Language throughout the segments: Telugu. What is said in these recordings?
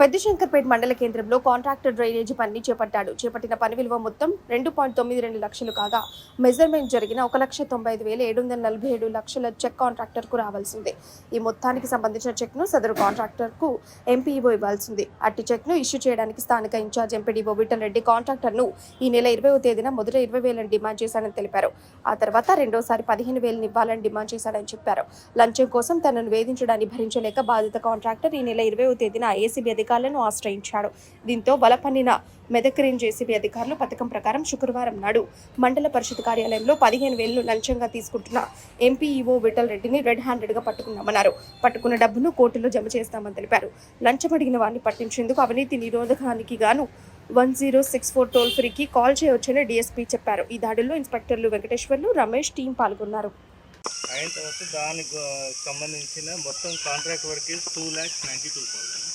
పెద్ద శంకర్పేట మండల కేంద్రంలో కాంట్రాక్టర్ డ్రైనేజీ పనిని చేపట్టాడు. చేపట్టిన పని విలువ మొత్తం రెండు పాయింట్ తొమ్మిది రెండు లక్షలు కాగా మెజర్మెంట్ జరిగిన ఒక లక్ష తొంభై ఐదు వేల ఏడు వందల నలభై ఏడు లక్షల చెక్ కాంట్రాక్టర్కు రావాల్సిందే. ఈ మొత్తానికి సంబంధించిన చెక్ను సదరు కాంట్రాక్టర్కు ఎంపీఈఓ ఇవ్వాల్సింది. అట్టి చెక్ను ఇష్యూ చేయడానికి స్థానిక ఇన్ఛార్జ్ ఎంపీడీఓ విఠల్ రెడ్డి కాంట్రాక్టర్ను ఈ నెల ఇరవై తేదీన మొదట ఇరవై వేలను డిమాండ్ చేశానని తెలిపారు. ఆ తర్వాత రెండోసారి పదిహేను వేలను ఇవ్వాలని డిమాండ్ చేశాడని చెప్పారు. లంచం కోసం తనను వేధించడాన్ని భరించలేక బాధిత కాంట్రాక్టర్ ఈ నెల ఇరవై తేదీన ఏసీబీ అధికారులను ఆశ్రయించాడు. దీంతో బలపన్నిన మెదక్ రేంజ్ జేసీబీ అధికారులు పథకం ప్రకారం శుక్రవారం నాడు మండల పరిషత్ కార్యాలయంలో పదిహేను వేలను లంచంగా తీసుకుంటున్న ఎంపీఈఓ విఠల్ రెడ్డిని రెడ్ హ్యాండెడ్గా పట్టుకున్నామన్నారు. పట్టుకున్న డబ్బును కోర్టులో జమ చేస్తామని తెలిపారు. లంచం అడిగిన వారిని పట్టించేందుకు అవినీతి నిరోధకానికి గాను one zero six four toll ఫ్రీకి call చేయవచ్చని డీఎస్పీ చెప్పారు. ఈ దాడుల్లో ఇన్స్పెక్టర్లు వెంకటేశ్వర్లు రమేష్ టీం పాల్గొన్నారు. అయిన తర్వాత దానికి సంబంధించిన మొత్తం contract work two lakhs ninety two thousand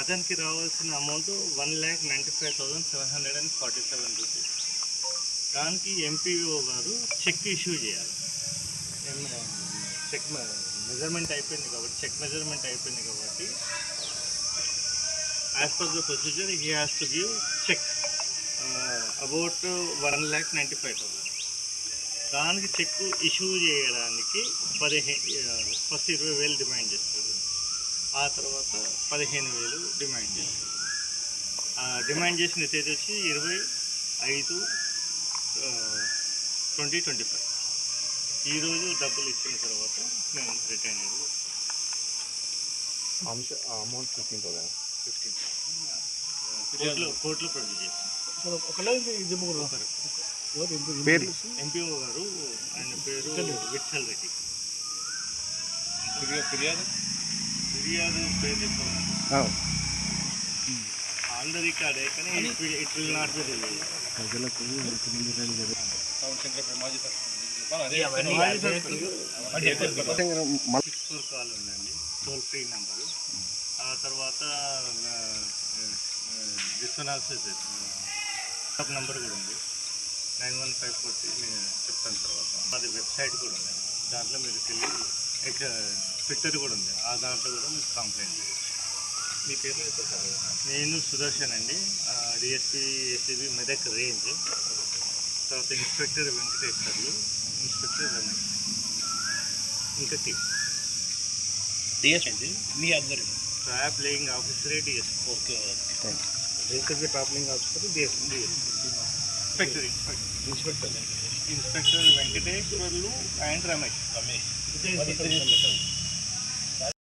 అతనికి రావాల్సిన amount one lakh ninety five thousand seven hundred and forty seven rupees. దానికి ఎంపీఓ గారు చెక్ ఇష్యూ చేయాలి. చెక్ మెజర్మెంట్ అయిపోయింది కాబట్టి చెక్ మెజర్మెంట్ అయిపోయింది కాబట్టి as per the procedure he has to give cheque about one lakh ninety five thousand. దానికి చెక్ ఇష్యూ చేయడానికి పదిహేను ఫస్ట్ ఇరవై వేలు డిమాండ్ చేస్తారు. ఆ తర్వాత పదిహేను వేలు డిమాండ్ ఆ డిమాండ్ చేసిన తేదీ వచ్చి ఇరవై ఐదు ట్వంటీ ట్వంటీ ఫైవ్. ఈరోజు డబ్బులు ఇచ్చిన తర్వాత మేము రిటర్న్ అయ్యేది అంశ అమౌంట్ ఫిఫ్టీన్ థౌసండ్. ఫిఫ్టీన్ కోర్టులో కోర్టులో ప్రొడ్యూస్ చేస్తాం పేర్లు ఎంపీఓ గారు ఆయన పేరు విఠల్ రెడ్డి. ఫిర్యాదు? ఫిర్యాదు పేరు చెప్పాను ఆల్రెడీ కాడే కానీ ఇట్ విల్ నాట్ రిలీజ్ ప్రజలకు సిక్స్ ఫోర్ కాల్ ఉందండి. టోల్ ఫ్రీ నెంబరు ఆ తర్వాత విశ్వనాథ్ నెంబర్ కూడా ఉంది. నైన్ వన్ ఫైవ్ నేను చెప్తాను తర్వాత. అది వెబ్సైట్ కూడా ఉంది. దాంట్లో మీరు వెళ్ళి ట్విట్టర్ కూడా ఉంది. ఆ దాంట్లో కూడా మీరు కంప్లైంట్ చేయొచ్చు. మీ పేరు చెప్పండి. నేను సుదర్శన్ అండి. DSP ACB Medak range. తర్వాత ఇన్స్పెక్టర్ వెంకటేశ్వర్లు ఇన్స్పెక్టర్ రమేష్. ఇంకా టీమ్ డిఎస్పీ మీ అందరి. Trap laying ఆఫీసరే DSP okay Venkatagiri travelling officer DSP inspector inspector. Inspector. Inspector Venkateswarlu and Ramesh. Ramesh.